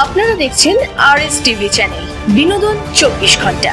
আপনারা দেখছেন আর S TV channel বিনোদন চব্বিশ ঘণ্টা।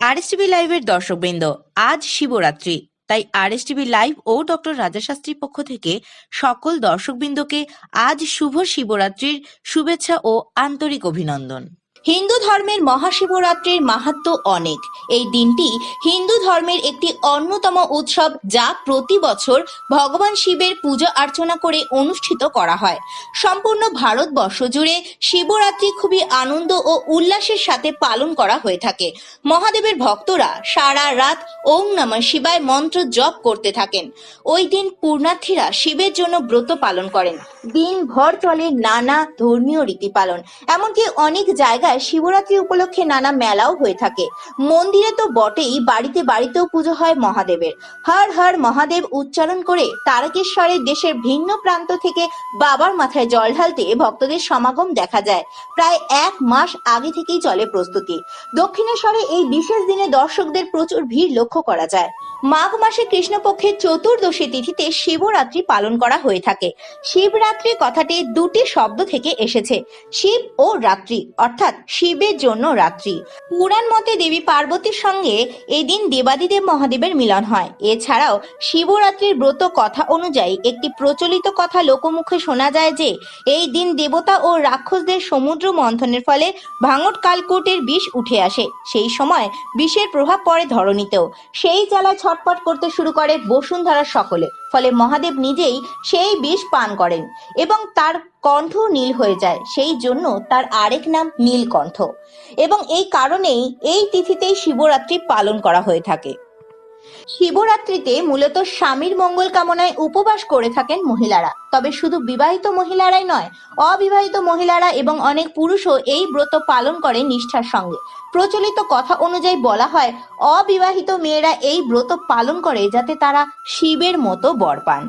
আরএসটিভি লাইভের দর্শকবৃন্দ, আজ শিবরাত্রি, তাই আরএসটিভি লাইভ ও ডক্টর রাজা শাস্ত্রীর পক্ষ থেকে সকল দর্শকবৃন্দকে আজ শুভ শিবরাত্রির শুভেচ্ছা ও আন্তরিক অভিনন্দন। হিন্দু ধর্মের মহাশিবরাত্রির মাহাত্ম্য অনেক। এই দিনটি হিন্দু ধর্মের একটি অন্যতম উৎসব যা প্রতি বছর ভগবান শিবের পূজা অর্চনা করে অনুষ্ঠিত করা হয়। সম্পূর্ণ ভারতবর্ষ জুড়ে শিবরাত্রি খুবই আনন্দ ও উল্লাসের সাথে পালন করা হয়ে থাকে। মহাদেবের ভক্তরা সারা রাত ওম নমঃ শিবায় মন্ত্র জপ করতে থাকেন। ওই দিন পূর্ণার্থীরা শিবের জন্য ব্রত পালন করেন। দিনভর চলে নানা ধর্মীয় রীতি পালন। এমনকি অনেক জায়গায় শিবরাত্রি উপলক্ষে নানা মেলাও হয়ে থাকে। মন্দিরে তো বটেই, বাড়িতে বাড়িতেও পুজো হয় মহাদেবের। হর হর মহাদেব উচ্চারণ করে তারকেশ্বরের দেশের ভিন্ন প্রান্ত থেকে বাবার মাথায় জল ঢালতে ভক্তদের সমাগম দেখা যায়। প্রায় এক মাস আগে থেকেই চলে প্রস্তুতি। দক্ষিণেশ্বরে এই বিশেষ দিনে দর্শকদের প্রচুর ভিড় লক্ষ্য করা যায়। মাঘ মাসে কৃষ্ণপক্ষের চতুর্দশী তিথিতে শিবরাত্রি পালন করা হয়ে থাকে। শিবরাত্রি কথাটি দুটি শব্দ থেকে এসেছে, শিব ও রাত্রি, অর্থাৎ শিবের জন্য রাত্রি। পুরাণ মতে দেবী পার্বতীর সঙ্গে এদিন দেবাদিদেব মহাদেবের মিলন হয়। এছাড়াও শিবরাত্রির ব্রত কথা অনুযায়ী একটি প্রচলিত কথা লোকমুখে শোনা যায় যে, এই দিন দেবতা ও রাক্ষসদের সমুদ্র মন্থনের ফলে ভাঙট কালকোটের বিষ উঠে আসে। সেই সময় বিষের প্রভাব পড়ে ধরণীতেও। সেই জ্বালায় ছটপট করতে শুরু করে বসুন্ধরার সকলে। ফলে মহাদেব নিজেই সেই বিষ পান করেন এবং তার কণ্ঠ নীল হয়ে যায়। সেই জন্য তার আরেক নাম নীলকণ্ঠ। এবং এই কারণেই এই তিথিতেই শিবরাত্রি পালন করা হয়ে থাকে। শিবরাত্রিতে মূলত স্বামীর মঙ্গল কামনায় উপবাস করে থাকেন মহিলারা। তবে শুধু বিবাহিত মহিলারাই নয়, অবিবাহিত মহিলারা এবং অনেক পুরুষও এই ব্রত পালন করে নিষ্ঠার সঙ্গে। প্রচলিত কথা অনুযায়ী বলা হয়, অবিবাহিত মেয়েরা এই ব্রত পালন করে যাতে তারা শিবের মতো বর পান।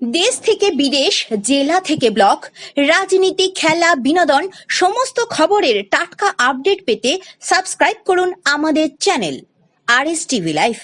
দেশ থেকে বিদেশ, জেলা থেকে ব্লক, রাজনীতি, খেলা, বিনোদন, সমস্ত খবরের টাটকা আপডেট পেতে সাবস্ক্রাইব করুন আমাদের channel. R S TV live